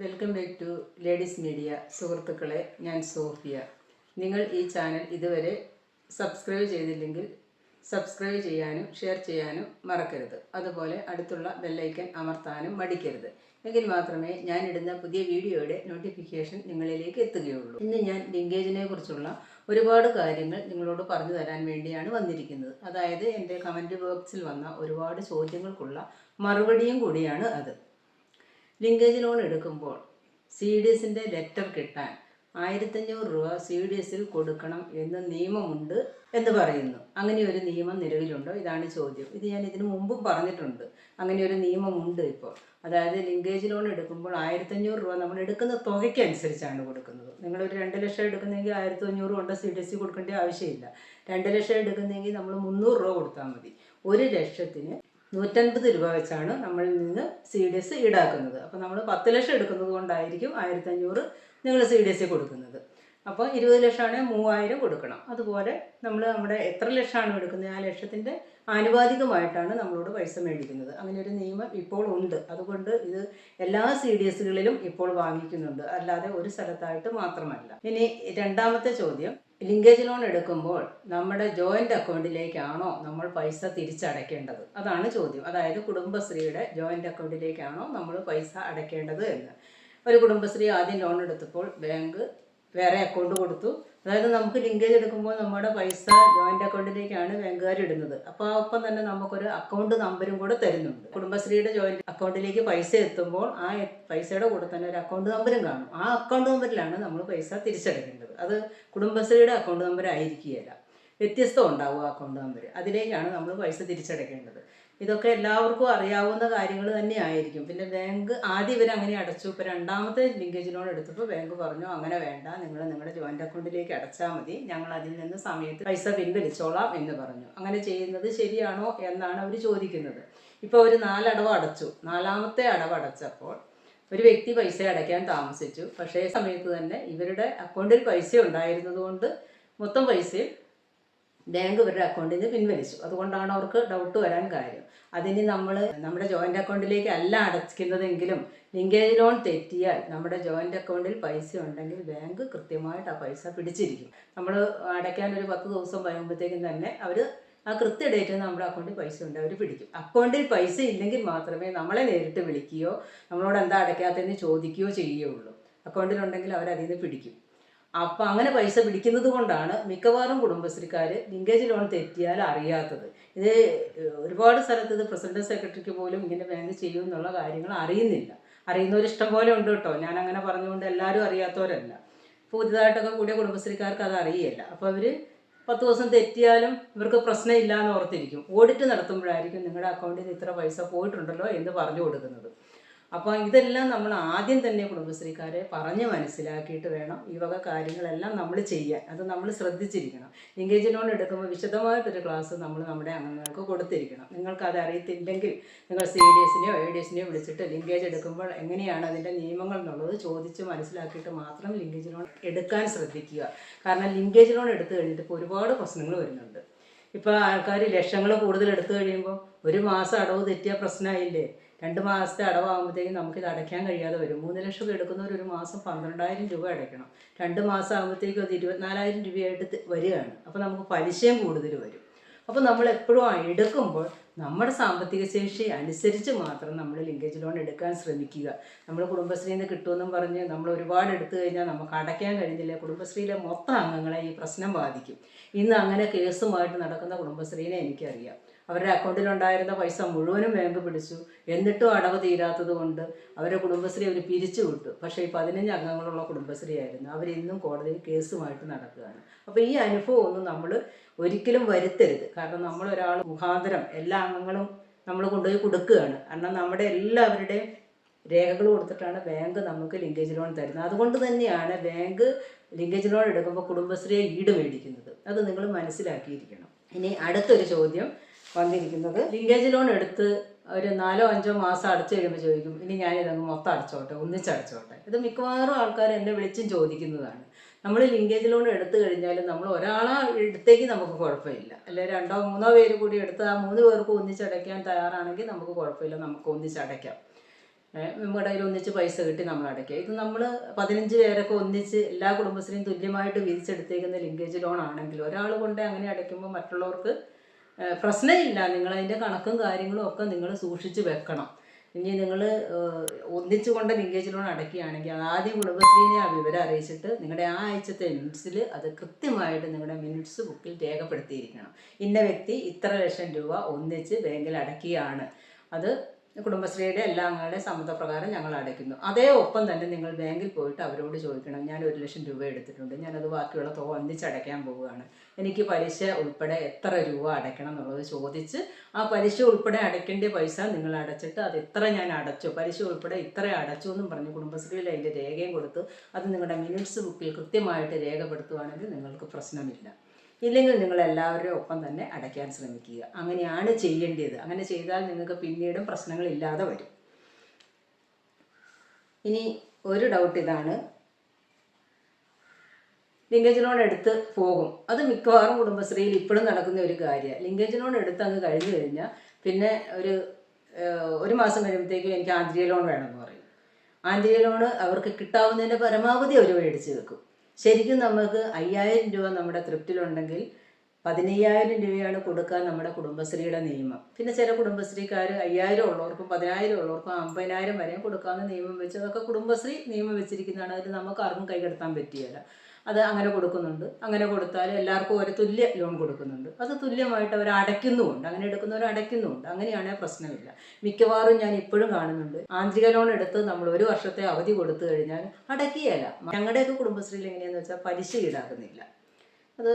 Welcome back to ladies media. സുഹൃത്തുക്കളെ ഞാൻ Sophia. നിങ്ങൾ ഈ ചാനൽ ഇതുവരെ സബ്സ്ക്രൈബ് ചെയ്തില്ലെങ്കിൽ സബ്സ്ക്രൈബ് ചെയ്യാനും ഷെയർ ചെയ്യാനും മറക്കരുത്. അതുപോലെ അടുത്തുള്ള ബെല്ലൈക്കൻ അമർത്താനും മടിക്കരുത്. എങ്കിൽ മാത്രമേ ഞാൻ ഇടുന്ന പുതിയ വീഡിയോയുടെ നോട്ടിഫിക്കേഷൻ നിങ്ങളിലേക്ക് എത്തുകയുള്ളൂ. ഇന്ന് ഞാൻ ലിങ്കേജിനെ കുറിച്ചുള്ള ഒരുപാട് കാര്യങ്ങൾ നിങ്ങളോട് പറഞ്ഞു തരാൻ വേണ്ടിയാണ് വന്നിരിക്കുന്നത്. അതായത് എന്റെ കമന്റ് ബോക്സിൽ വന്ന ഒരുപാട് ചോദ്യങ്ങൾക്കുള്ള മറുപടിയും കൂടിയാണ് അത്. ലിങ്കേജ് ലോൺ എടുക്കുമ്പോൾ സി ഡി എസിന്റെ ലെറ്റർ കിട്ടാൻ ആയിരത്തഞ്ഞൂറ് രൂപ സി ഡി എസിൽ കൊടുക്കണം എന്ന് നിയമമുണ്ട് എന്ന് പറയുന്നു. അങ്ങനെ ഒരു നിയമം നിലവിലുണ്ടോ? ഇതാണ് ചോദ്യം. ഇത് ഞാൻ ഇതിനു മുമ്പും പറഞ്ഞിട്ടുണ്ട്. അങ്ങനെ ഒരു നിയമമുണ്ട് ഇപ്പോൾ. അതായത് ലിങ്കേജ് ലോൺ എടുക്കുമ്പോൾ ആയിരത്തഞ്ഞൂറ് രൂപ നമ്മൾ എടുക്കുന്ന തുകയ്ക്ക് അനുസരിച്ചാണ് കൊടുക്കുന്നത്. നിങ്ങളൊരു രണ്ട് ലക്ഷം എടുക്കുന്നെങ്കിൽ ആയിരത്തി അഞ്ഞൂറ് കൊണ്ട് സി ഡി എസ് സി കൊടുക്കേണ്ട ആവശ്യമില്ല. രണ്ട് ലക്ഷം എടുക്കുന്നെങ്കിൽ നമ്മൾ മുന്നൂറ് രൂപ കൊടുത്താൽ മതി. ഒരു ലക്ഷത്തിന് നൂറ്റൻപത് രൂപ വെച്ചാണ് നമ്മളിൽ നിന്ന് സി ഡി എസ് ഈടാക്കുന്നത്. അപ്പോൾ നമ്മൾ പത്ത് ലക്ഷം എടുക്കുന്നത് കൊണ്ടായിരിക്കും ആയിരത്തഞ്ഞൂറ് നിങ്ങൾ സി ഡി എസ് കൊടുക്കുന്നത്. അപ്പോൾ ഇരുപത് ലക്ഷമാണെങ്കിൽ മൂവായിരം കൊടുക്കണം. അതുപോലെ നമ്മൾ നമ്മുടെ എത്ര ലക്ഷമാണ് എടുക്കുന്നത്? ആ ലക്ഷത്തിന്റെ ആനുപാതികമായിട്ടാണ് നമ്മളോട് പൈസ മേടിക്കുന്നത്. അങ്ങനെ ഒരു നിയമം ഇപ്പോൾ ഉണ്ട്. അതുകൊണ്ട് ഇത് എല്ലാ സി ഡി എസുകളിലും ഇപ്പോൾ വാങ്ങിക്കുന്നുണ്ട്. അല്ലാതെ ഒരു സ്ഥലത്തായിട്ട് മാത്രമല്ല. ഇനി രണ്ടാമത്തെ ചോദ്യം. ലിങ്കേജ് ലോൺ എടുക്കുമ്പോൾ നമ്മുടെ ജോയിന്റ് അക്കൗണ്ടിലേക്കാണോ നമ്മൾ പൈസ തിരിച്ചടയ്ക്കേണ്ടത്? അതാണ് ചോദ്യം. അതായത് കുടുംബശ്രീയുടെ ജോയിന്റ് അക്കൗണ്ടിലേക്കാണോ നമ്മൾ പൈസ അടയ്ക്കേണ്ടത് എന്ന്. ഒരു കുടുംബശ്രീ ആദ്യം ലോൺ എടുത്തപ്പോൾ ബാങ്ക് വേറെ അക്കൗണ്ട് കൊടുത്തു. അതായത് നമുക്ക് ലിങ്കേജ് എടുക്കുമ്പോൾ നമ്മുടെ പൈസ ജോയിന്റ് അക്കൗണ്ടിലേക്കാണ് ബാങ്കുകാർ ഇടുന്നത്. അപ്പോൾ ആ ഒപ്പം തന്നെ നമുക്കൊരു അക്കൗണ്ട് നമ്പരും കൂടെ തരുന്നുണ്ട്. കുടുംബശ്രീയുടെ ജോയിന്റ് അക്കൗണ്ടിലേക്ക് പൈസ എത്തുമ്പോൾ ആ പൈസയുടെ കൂടെ തന്നെ ഒരു അക്കൗണ്ട് നമ്പരും കാണും. ആ അക്കൗണ്ട് നമ്പറിലാണ് നമ്മൾ പൈസ തിരിച്ചടയ്ക്കേണ്ടത് അത് കുടുംബശ്രീയുടെ അക്കൗണ്ട് നമ്പർ ആയിരിക്കുകയില്ല. വ്യത്യസ്തം ഉണ്ടാവും അക്കൗണ്ട് നമ്പർ അതിലേക്കാണ് നമ്മൾ പൈസ തിരിച്ചടയ്ക്കേണ്ടത് ഇതൊക്കെ എല്ലാവർക്കും അറിയാവുന്ന കാര്യങ്ങൾ തന്നെ ആയിരിക്കും പിന്നെ ബാങ്ക് ആദ്യം ഇവർ അങ്ങനെ അടച്ചു. ഇപ്പോൾ രണ്ടാമത്തെ ലിങ്കേജ് ലോൺ എടുത്തപ്പോൾ ബാങ്ക് പറഞ്ഞു അങ്ങനെ വേണ്ട നിങ്ങൾ നിങ്ങളുടെ ജോയിന്റ് അക്കൗണ്ടിലേക്ക് അടച്ചാൽ മതി. ഞങ്ങൾ അതിൽ നിന്ന് സമയത്ത് പൈസ പിൻവലിച്ചോളാം എന്ന് പറഞ്ഞു. അങ്ങനെ ചെയ്യുന്നത് ശരിയാണോ എന്നാണ് അവർ ചോദിക്കുന്നത്. ഇപ്പോൾ ഒരു നാലടവ് അടച്ചു. നാലാമത്തെ അടവ് അടച്ചപ്പോൾ ഒരു വ്യക്തി പൈസ അടയ്ക്കാൻ താമസിച്ചു. പക്ഷേ സമയത്ത് തന്നെ ഇവരുടെ അക്കൗണ്ടിൽ പൈസ ഉണ്ടായിരുന്നതുകൊണ്ട് മൊത്തം പൈസയും ബാങ്ക് ഇവരുടെ അക്കൗണ്ടിൽ നിന്ന് പിൻവലിച്ചു. അതുകൊണ്ടാണ് അവർക്ക് ഡൗട്ട് വരാൻ കാര്യം. അതിന് നമ്മൾ നമ്മുടെ ജോയിന്റ് അക്കൗണ്ടിലേക്ക് അല്ല അടയ്ക്കുന്നതെങ്കിലും ലിങ്കേജ് ലോൺ തെറ്റിയാൽ നമ്മുടെ ജോയിന്റ് അക്കൗണ്ടിൽ പൈസ ഉണ്ടെങ്കിൽ ബാങ്ക് കൃത്യമായിട്ട് ആ പൈസ പിടിച്ചിരിക്കും. നമ്മൾ അടയ്ക്കാൻ ഒരു പത്ത് ദിവസം കഴിയുമ്പോഴത്തേക്കും തന്നെ അവർ ആ കൃത്യ ഡേറ്റ് നമ്മുടെ അക്കൗണ്ടിൽ പൈസ ഉണ്ട് അവർ പിടിക്കും. അക്കൗണ്ടിൽ പൈസ ഇല്ലെങ്കിൽ മാത്രമേ നമ്മളെ നേരിട്ട് വിളിക്കുകയോ നമ്മളോട് എന്താ അടയ്ക്കാത്തതെന്ന് ചോദിക്കുകയോ ചെയ്യുകയുള്ളൂ. അക്കൗണ്ടിലുണ്ടെങ്കിൽ അവരതിൽ നിന്ന് പിടിക്കും. അപ്പം അങ്ങനെ പൈസ പിടിക്കുന്നത് കൊണ്ടാണ് മിക്കവാറും കുടുംബശ്രീക്കാർ ലിങ്കേജ് ലോൺ തെറ്റിയാൽ അറിയാത്തത്. ഇത് ഒരുപാട് സ്ഥലത്ത് ഇത് പ്രസിഡന്റ് സെക്രട്ടറിക്ക് പോലും ഇങ്ങനെ ബാങ്ക് ചെയ്യും എന്നുള്ള കാര്യങ്ങൾ അറിയുന്നില്ല. അറിയുന്നവർ ഇഷ്ടം പോലെ ഉണ്ട് കേട്ടോ. ഞാൻ അങ്ങനെ പറഞ്ഞുകൊണ്ട് എല്ലാവരും അറിയാത്തവരല്ല. പുതുതായിട്ടൊക്കെ കൂടിയ കുടുംബശ്രീക്കാർക്ക് അത് അറിയില്ല അപ്പോൾ അവർ പത്ത് ദിവസം തെറ്റിയാലും ഇവർക്ക് പ്രശ്നമില്ല എന്ന് ഓർത്തിരിക്കും. ഓഡിറ്റ് നടത്തുമ്പോഴായിരിക്കും നിങ്ങളുടെ അക്കൗണ്ടിൽ നിന്ന് ഇത്ര പൈസ പോയിട്ടുണ്ടല്ലോ എന്ന് പറഞ്ഞു കൊടുക്കുന്നത്. അപ്പോൾ ഇതെല്ലാം നമ്മൾ ആദ്യം തന്നെ കുടുംബശ്രീക്കാരെ പറഞ്ഞ് മനസ്സിലാക്കിയിട്ട് വേണം ഈ വക കാര്യങ്ങളെല്ലാം നമ്മൾ ചെയ്യാൻ. അത് നമ്മൾ ശ്രദ്ധിച്ചിരിക്കണം. എൻഗേജ് ലോൺ എടുക്കുമ്പോൾ വിശദമായിട്ടൊരു ക്ലാസ് നമ്മൾ നമ്മുടെ അംഗങ്ങൾക്ക് കൊടുത്തിരിക്കണം. നിങ്ങൾക്ക് അത് അറിയത്തില്ലെങ്കിൽ നിങ്ങൾ സി ഡി എസിനെയോ എ ഡി എസിനെയോ വിളിച്ചിട്ട് ലിങ്കേജ് എടുക്കുമ്പോൾ എങ്ങനെയാണ് അതിന്റെ നിയമങ്ങൾ എന്നുള്ളത് ചോദിച്ച് മനസ്സിലാക്കിയിട്ട് മാത്രം ലിങ്കേജ് ലോൺ എടുക്കാൻ ശ്രദ്ധിക്കുക. കാരണം ലിങ്കേജ് ലോൺ എടുത്തു കഴിഞ്ഞിട്ട് ഇപ്പോൾ ഒരുപാട് പ്രശ്നങ്ങൾ വരുന്നുണ്ട്. ഇപ്പോൾ ആൾക്കാർ ലക്ഷങ്ങൾ കൂടുതൽ എടുത്തു കഴിയുമ്പോൾ ഒരു മാസം അടവ് തെറ്റിയ പ്രശ്നമായില്ലേ? രണ്ട് മാസത്തെ അടവാകുമ്പോഴത്തേക്കും നമുക്കിത് അടയ്ക്കാൻ കഴിയാതെ വരും. മൂന്ന് ലക്ഷം ഒക്കെ എടുക്കുന്നവർ ഒരു മാസം പന്ത്രണ്ടായിരം രൂപ അടയ്ക്കണം. രണ്ട് മാസം ആകുമ്പോഴത്തേക്കും അത് ഇരുപത്തിനാലായിരം രൂപയായിട്ട് വരികയാണ്. അപ്പോൾ നമുക്ക് പലിശയും കൂടുതൽ വരും. അപ്പോൾ നമ്മൾ എപ്പോഴും എടുക്കുമ്പോൾ നമ്മുടെ സാമ്പത്തിക ശേഷി അനുസരിച്ച് മാത്രം നമ്മൾ ലിങ്കേജ് ലോൺ എടുക്കാൻ ശ്രമിക്കുക. നമ്മൾ കുടുംബശ്രീയിൽ നിന്ന് കിട്ടുമെന്നും പറഞ്ഞ് നമ്മൾ ഒരുപാട് എടുത്തു കഴിഞ്ഞാൽ നമുക്ക് അടയ്ക്കാൻ കഴിഞ്ഞില്ല. കുടുംബശ്രീയിലെ മൊത്തം അംഗങ്ങളെ ഈ പ്രശ്നം ബാധിക്കും. ഇന്ന് അങ്ങനെ കേസുമായിട്ട് നടക്കുന്ന കുടുംബശ്രീനെ എനിക്കറിയാം. അവരുടെ അക്കൗണ്ടിലുണ്ടായിരുന്ന പൈസ മുഴുവനും ബാങ്ക് പിടിച്ചു. എന്നിട്ടും അടവ് തീരാത്തത് കൊണ്ട് അവരുടെ കുടുംബശ്രീ അവർ പിരിച്ചു വിട്ടു. പക്ഷേ ഈ പതിനഞ്ച് അംഗങ്ങളുള്ള കുടുംബശ്രീ ആയിരുന്നു. അവരിന്നും കോടതിയിൽ കേസുമായിട്ട് നടക്കുകയാണ്. അപ്പോൾ ഈ അനുഭവം ഒന്നും നമ്മൾ ഒരിക്കലും വരുത്തരുത്. കാരണം നമ്മളൊരാൾ മുഖാന്തരം എല്ലാ അംഗങ്ങളും നമ്മൾ കൊണ്ടുപോയി കൊടുക്കുകയാണ്. കാരണം നമ്മുടെ എല്ലാവരുടെയും രേഖകൾ കൊടുത്തിട്ടാണ് ബാങ്ക് നമുക്ക് ലിങ്കേജ് ലോൺ തരുന്നത്. അതുകൊണ്ട് തന്നെയാണ് ബാങ്ക് ലിങ്കേജ് ലോൺ എടുക്കുമ്പോൾ കുടുംബശ്രീയെ ഈട് മേടിക്കുന്നത്. അത് നിങ്ങൾ മനസ്സിലാക്കിയിരിക്കണം. ഇനി അടുത്തൊരു ചോദ്യം. വന്നിരിക്കുന്നത്. ലിങ്കേജ് ലോൺ എടുത്ത് ഒരു നാലോ അഞ്ചോ മാസം അടച്ചു കഴിയുമ്പോൾ ചോദിക്കും ഇനി ഞാൻ ഞാനിതങ്ങ് മൊത്തം അടച്ചോട്ടെ ഒന്നിച്ചടച്ചോട്ടെ ഇത് മിക്കവാറും ആൾക്കാർ എന്നെ വിളിച്ചും ചോദിക്കുന്നതാണ്. നമ്മൾ ലിങ്കേജ് ലോൺ എടുത്തു കഴിഞ്ഞാൽ നമ്മൾ ഒരാളെ എടുത്തേക്ക് നമുക്ക് കുഴപ്പമില്ല. അല്ലെ രണ്ടോ മൂന്നോ പേര് കൂടി എടുത്ത് ആ മൂന്ന് പേർക്ക് ഒന്നിച്ചടയ്ക്കാൻ തയ്യാറാണെങ്കിൽ നമുക്ക് കുഴപ്പമില്ല നമുക്ക് ഒന്നിച്ചടയ്ക്കാം നമ്മുടെ കയ്യിൽ ഒന്നിച്ച് പൈസ കിട്ടി നമ്മൾ അടയ്ക്കുക ഇത് നമ്മൾ പതിനഞ്ച് പേരൊക്കെ ഒന്നിച്ച് എല്ലാ കുടുംബശ്രീയും തുല്യമായിട്ട് വിധിച്ചെടുത്തേക്കുന്ന ലിങ്കേജ് ലോൺ ആണെങ്കിൽ ഒരാൾ കൊണ്ട് അങ്ങനെ അടയ്ക്കുമ്പോൾ മറ്റുള്ളവർക്ക് പ്രശ്നമില്ല. നിങ്ങളതിന്റെ കണക്കും കാര്യങ്ങളും ഒക്കെ നിങ്ങൾ സൂക്ഷിച്ച് വെക്കണം. ഇനി നിങ്ങൾ ഒന്നിച്ചു കൊണ്ട് ലിങ്കേജ് ലോൺ അടയ്ക്കുകയാണെങ്കിൽ ആദ്യം കുടുംബശ്രീനെ ആ വിവരം അറിയിച്ചിട്ട് നിങ്ങളുടെ ആ ആഴ്ചത്തെ മിനിറ്റ്സിൽ അത് കൃത്യമായിട്ട് നിങ്ങളുടെ മിനിറ്റ്സ് ബുക്കിൽ രേഖപ്പെടുത്തിയിരിക്കണം. ഇന്ന വ്യക്തി ഇത്ര ലക്ഷം രൂപ ഒന്നിച്ച് ബാങ്കിൽ അടയ്ക്കുകയാണ്. അത് കുടുംബശ്രീയുടെ എല്ലാ അംഗങ്ങളുടെ സമ്മതപ്രകാരം ഞങ്ങൾ അടയ്ക്കുന്നു. അതേ ഒപ്പം തന്നെ നിങ്ങൾ ബാങ്കിൽ പോയിട്ട് അവരോട് ചോദിക്കണം ഞാൻ ഒരു ലക്ഷം രൂപ എടുത്തിട്ടുണ്ട് ഞാനത് ബാക്കിയുള്ള തുക ഒന്നിച്ചടയ്ക്കാൻ പോവുകയാണ്. എനിക്ക് പലിശ ഉൾപ്പെടെ എത്ര രൂപ അടയ്ക്കണം എന്നുള്ളത് ചോദിച്ച് ആ പലിശ ഉൾപ്പെടെ അടയ്ക്കേണ്ട പൈസ നിങ്ങൾ അടച്ചിട്ട് അത് എത്ര ഞാൻ അടച്ചു പലിശ ഉൾപ്പെടെ ഇത്ര അടച്ചു എന്നും പറഞ്ഞ് കുടുംബശ്രീയിൽ അതിന്റെ രേഖയും കൊടുത്ത് അത് നിങ്ങളുടെ മിനിറ്റ്സ് ബുക്കിൽ കൃത്യമായിട്ട് രേഖപ്പെടുത്തുവാണെങ്കിൽ നിങ്ങൾക്ക് പ്രശ്നമില്ല. ഇല്ലെങ്കിൽ നിങ്ങൾ എല്ലാവരുടെ ഒപ്പം തന്നെ അടയ്ക്കാൻ ശ്രമിക്കുക. അങ്ങനെയാണ് ചെയ്യേണ്ടത്. അങ്ങനെ ചെയ്താൽ നിങ്ങൾക്ക് പിന്നീടും പ്രശ്നങ്ങളില്ലാതെ വരും. ഇനി ഒരു ഡൗട്ട് ഇതാണ്. ലിങ്കേജ് ലോൺ എടുത്ത് പോകും. അത് മിക്കവാറും കുടുംബശ്രീയിൽ ഇപ്പോഴും നടക്കുന്ന ഒരു കാര്യമാണ് ലിങ്കേജ് ലോൺ എടുത്ത് അങ്ങ് കഴിഞ്ഞു കഴിഞ്ഞാൽ പിന്നെ ഒരു ഒരു മാസം കഴിയുമ്പോഴത്തേക്കും എനിക്ക് ആന്തരിക ലോൺ വേണമെന്ന് പറയും. ആന്തരിക ലോണ് അവർക്ക് കിട്ടാവുന്നതിന്റെ പരമാവധി അവർ മേടിച്ച് വെക്കും. ശരിക്കും നമുക്ക് അയ്യായിരം രൂപ നമ്മുടെ തൃപ്തിയിലുണ്ടെങ്കിൽ പതിനയ്യായിരം രൂപയാണ് കൊടുക്കാൻ നമ്മുടെ കുടുംബശ്രീയുടെ നിയമം. പിന്നെ ചില കുടുംബശ്രീക്കാർ അയ്യായിരം ഉള്ളവർക്കും പതിനായിരം ഉള്ളവർക്കും അമ്പതിനായിരം വരെയും കൊടുക്കാവുന്ന നിയമം വെച്ച് അതൊക്കെ കുടുംബശ്രീ നിയമം വെച്ചിരിക്കുന്നതാണ്. അതിൽ നമുക്ക് ആർക്കും കൈകടത്താൻ പറ്റിയല്ല അത് അങ്ങനെ കൊടുക്കുന്നുണ്ട്. അങ്ങനെ കൊടുത്താൽ എല്ലാവർക്കും ഒരു തുല്യ ലോൺ കൊടുക്കുന്നുണ്ട്. അത് തുല്യമായിട്ട് അവർ അടയ്ക്കുന്നുമുണ്ട്. അങ്ങനെ എടുക്കുന്നവർ അടയ്ക്കുന്നുമുണ്ട്. അങ്ങനെയാണ് പ്രശ്നമില്ല. മിക്കവാറും ഞാൻ ഇപ്പോഴും കാണുന്നുണ്ട്. ആന്തരിക ലോൺ എടുത്ത് നമ്മൾ ഒരു വർഷത്തെ അവധി കൊടുത്തു കഴിഞ്ഞാൽ അടക്കിയല്ല ഞങ്ങളുടെയൊക്കെ കുടുംബശ്രീയിൽ എങ്ങനെയാണെന്ന് വെച്ചാൽ പലിശ ഈടാക്കുന്നില്ല. അത്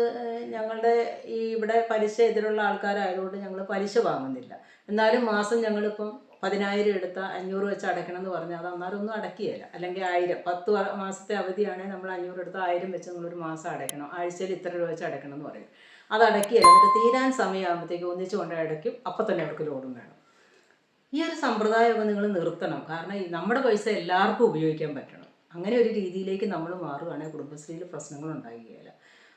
ഞങ്ങളുടെ ഈ ഇവിടെ പലിശ എതിരുള്ള ആൾക്കാരായതുകൊണ്ട് ഞങ്ങൾ പലിശ വാങ്ങുന്നില്ല. എന്നാലും മാസം ഞങ്ങളിപ്പം പതിനായിരം എടുത്ത അഞ്ഞൂറ് വെച്ച് അടയ്ക്കണം എന്ന് പറഞ്ഞാൽ അത് അന്നേരം ഒന്നും അടയ്ക്കുകയില്ല. അല്ലെങ്കിൽ ആയിരം പത്ത് മാസത്തെ അവധിയാണെങ്കിൽ നമ്മൾ അഞ്ഞൂറ് എടുത്ത് ആയിരം വെച്ച് നമ്മളൊരു മാസം അടയ്ക്കണം. ആഴ്ചയിൽ ഇത്ര രൂപ വെച്ച് അടയ്ക്കണം എന്ന് പറയും. അത് അടക്കുകയില്ല എന്നിട്ട് തീരാൻ സമയമാകുമ്പോഴത്തേക്ക് ഒന്നിച്ച് കൊണ്ട് അടയ്ക്കും. അപ്പം തന്നെ അവർക്ക് ലോണും വേണം. ഈ ഒരു സമ്പ്രദായമൊക്കെ നിങ്ങൾ നിർത്തണം. കാരണം ഈ നമ്മുടെ പൈസ എല്ലാവർക്കും ഉപയോഗിക്കാൻ പറ്റണം. അങ്ങനെ ഒരു രീതിയിലേക്ക് നമ്മൾ മാറുകയാണെങ്കിൽ കുടുംബശ്രീയിൽ പ്രശ്നങ്ങൾ ഉണ്ടാകുകയില്ല.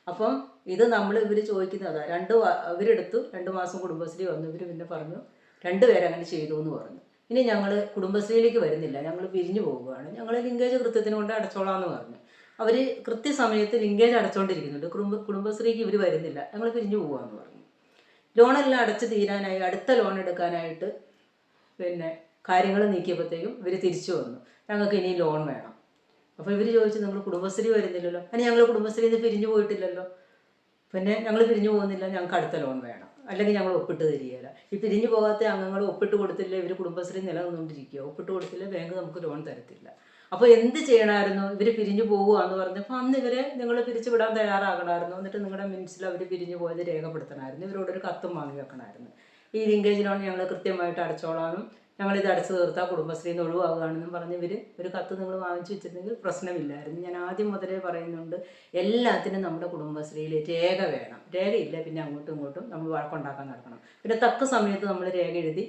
അപ്പം ഇത് നമ്മൾ ഇവർ ചോദിക്കുന്നതാണ് രണ്ട് ഇവരെടുത്തു. രണ്ട് മാസം കുടുംബശ്രീ വന്നു. ഇവർ പിന്നെ പറഞ്ഞു രണ്ടുപേരെ അങ്ങനെ ചെയ്തു എന്ന് പറഞ്ഞു. ഇനി ഞങ്ങൾ കുടുംബശ്രീയിലേക്ക് വരുന്നില്ല. ഞങ്ങൾ പിരിഞ്ഞു പോവുകയാണ്. ഞങ്ങൾ ലിങ്കേജ് കൃത്യത്തിന് കൊണ്ട് അടച്ചോളാം എന്ന് പറഞ്ഞു. അവർ കൃത്യസമയത്ത് ലിങ്കേജ് അടച്ചുകൊണ്ടിരിക്കുന്നുണ്ട് കുടുംബ കുടുംബശ്രീക്ക് ഇവർ വരുന്നില്ല. ഞങ്ങൾ പിരിഞ്ഞു പോവാന്ന് പറഞ്ഞു. ലോണെല്ലാം അടച്ച് തീരാനായി. അടുത്ത ലോൺ എടുക്കാനായിട്ട് പിന്നെ കാര്യങ്ങൾ നീക്കിയപ്പോഴത്തേക്കും ഇവർ തിരിച്ചു വന്നു. ഞങ്ങൾക്ക് ഇനി ലോൺ വേണം. അപ്പോൾ ഇവർ ചോദിച്ചു നിങ്ങൾ കുടുംബശ്രീ വരുന്നില്ലല്ലോ. അതിന് ഞങ്ങൾ കുടുംബശ്രീയിൽ നിന്ന് പിരിഞ്ഞു പോയിട്ടില്ലല്ലോ. പിന്നെ ഞങ്ങൾ പിരിഞ്ഞു പോകുന്നില്ല. ഞങ്ങൾക്ക് അടുത്ത ലോൺ വേണം. അല്ലെങ്കിൽ ഞങ്ങൾ ഒപ്പിട്ട് തരികയില്ല. ഈ പിരിഞ്ഞു പോകാത്ത അംഗങ്ങൾ ഒപ്പിട്ട് കൊടുത്തില്ല ഇവർ കുടുംബശ്രീ നിലനിന്നുകൊണ്ടിരിക്കുക. ഒപ്പിട്ട് കൊടുത്തില്ല ബാങ്ക് നമുക്ക് ലോൺ തരത്തില്ല. അപ്പോൾ എന്ത് ചെയ്യണമായിരുന്നു? ഇവർ പിരിഞ്ഞു പോകുകയെന്ന് പറഞ്ഞപ്പോൾ അന്ന് ഇവരെ നിങ്ങൾ പിരിച്ചു വിടാൻ തയ്യാറാകണമായിരുന്നു. എന്നിട്ട് നിങ്ങളുടെ മിനിറ്റ്സിൽ അവർ പിരിഞ്ഞു പോയത് രേഖപ്പെടുത്തണമായിരുന്നു. ഇവരോടൊരു കത്തും വാങ്ങി വെക്കണമായിരുന്നു. ഈ ലിങ്കേജ് ലോൺ ഞങ്ങൾ കൃത്യമായിട്ട് അടച്ചോളാനും ഞങ്ങളിത് അടച്ചു തീർത്താൽ കുടുംബശ്രീയിൽ നിന്ന് ഒഴിവാകുകയാണെന്നും പറഞ്ഞ് ഇവർ ഒരു കത്ത് നിങ്ങൾ വാങ്ങിച്ചു വെച്ചിരുന്നെങ്കിൽ പ്രശ്നമില്ലായിരുന്നു. ഞാൻ ആദ്യം മുതലേ പറയുന്നുണ്ട് എല്ലാത്തിനും നമ്മുടെ കുടുംബശ്രീയിൽ രേഖ വേണം. രേഖയില്ല പിന്നെ അങ്ങോട്ടും ഇങ്ങോട്ടും നമ്മൾ വഴക്കുണ്ടാക്കാൻ നടക്കണം. പിന്നെ തക്ക സമയത്ത് നമ്മൾ രേഖ എഴുതി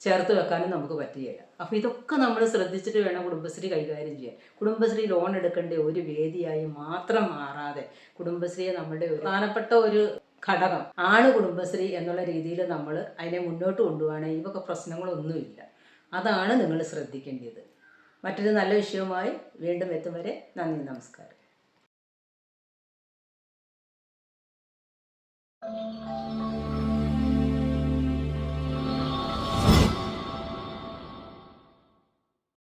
ചേർത്ത് വെക്കാനും നമുക്ക് പറ്റുകയില്ല. അപ്പോൾ ഇതൊക്കെ നമ്മൾ ശ്രദ്ധിച്ചിട്ട് വേണം കുടുംബശ്രീ കൈകാര്യം ചെയ്യാൻ. കുടുംബശ്രീ ലോൺ എടുക്കേണ്ട ഒരു വേദിയായി മാത്രം മാറാതെ കുടുംബശ്രീയെ നമ്മുടെ പ്രധാനപ്പെട്ട ഒരു ഘടകം ആണ് കുടുംബശ്രീ എന്നുള്ള രീതിയിൽ നമ്മൾ അതിനെ മുന്നോട്ട് കൊണ്ടുപോകണമെങ്കിൽ ഇവൊക്കെ പ്രശ്നങ്ങളൊന്നുമില്ല. അതാണ് നിങ്ങൾ ശ്രദ്ധിക്കേണ്ടത്. മറ്റൊരു നല്ല വിഷയവുമായി വീണ്ടും എത്തും വരെ നന്ദി നമസ്കാരം.